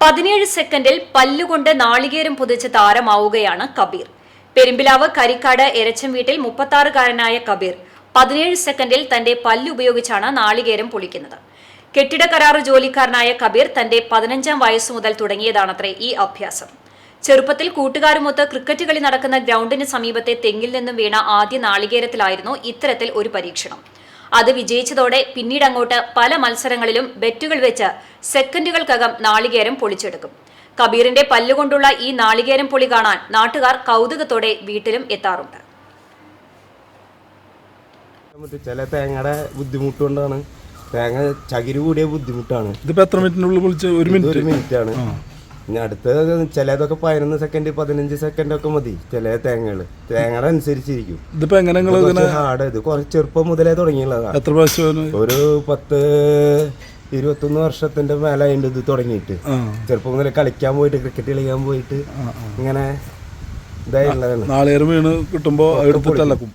പതിനേഴ് സെക്കൻഡിൽ പല്ലുകൊണ്ട് നാളികേരം പുതിച്ച് താരമാവുകയാണ് കബീർ. പെരുമ്പിലാവ് കരിക്കാട് എരച്ചം വീട്ടിൽ മുപ്പത്താറുകാരനായ കബീർ പതിനേഴ് സെക്കൻഡിൽ തന്റെ പല്ലുപയോഗിച്ചാണ് നാളികേരം പൊളിക്കുന്നത്. കെട്ടിട കരാറ് ജോലിക്കാരനായ കബീർ തന്റെ പതിനഞ്ചാം വയസ്സു മുതൽ തുടങ്ങിയതാണത്രേ ഈ അഭ്യാസം. ചെറുപ്പത്തിൽ കൂട്ടുകാരുമൊത്ത് ക്രിക്കറ്റ് കളി നടക്കുന്ന ഗ്രൗണ്ടിന് സമീപത്തെ തെങ്ങിൽ നിന്നും വീണ ആദ്യ നാളികേരത്തിലായിരുന്നു ഇത്തരത്തിൽ ഒരു പരീക്ഷണം. അത് വിജയിച്ചതോടെ പിന്നീട് അങ്ങോട്ട് പല മത്സരങ്ങളിലും ബെറ്റുകൾ വെച്ച് സെക്കൻഡുകൾക്കകം നാളികേരം പൊളിച്ചെടുക്കും. കബീറിന്റെ പല്ലുകൊണ്ടുള്ള ഈ നാളികേരം പൊളി കാണാൻ നാട്ടുകാർ കൗതുകത്തോടെ വീട്ടിലും എത്താറുണ്ട്. ചില തേങ്ങയുടെ ബുദ്ധിമുട്ട് കൊണ്ടാണ് തേങ്ങ ചകിരി കൂടിയ ബുദ്ധിമുട്ടാണ്. ഇതിപ്പോ എത്ര മിനിറ്റിനുള്ളിൽ പൊളിച്ച്? ഒരു മിനിറ്റ് ഒരു മിനിറ്റ് ആണ്. ഇനി അടുത്ത ചിലതൊക്കെ പതിനൊന്ന് സെക്കൻഡ് പതിനഞ്ച് സെക്കൻഡ് ഒക്കെ മതി. ചില തേങ്ങകൾ. തേങ്ങയുടെ അനുസരിച്ചിരിക്കും. ഇതിപ്പോ എങ്ങനെ നിങ്ങൾ ഹാർഡ് ഇത് കുറച്ച് ചെറുപ്പം മുതലേ തുടങ്ങിയുള്ളതാണ്. എത്ര പ്രാവശ്യം ഒരു പത്ത് ഇരുപത്തൊന്ന് വർഷത്തിന്റെ മേലെ അതിന്റെ ഇത് തുടങ്ങിയിട്ട്. ചെറുപ്പം മുതലേ കളിക്കാൻ പോയിട്ട് ക്രിക്കറ്റ് കളിക്കാൻ പോയിട്ട് ഇങ്ങനെ ഇതായിട്ടുള്ളതാണ് നാളെ വീണ് കിട്ടുമ്പോ എടുത്തിട്ട് അലക്കും.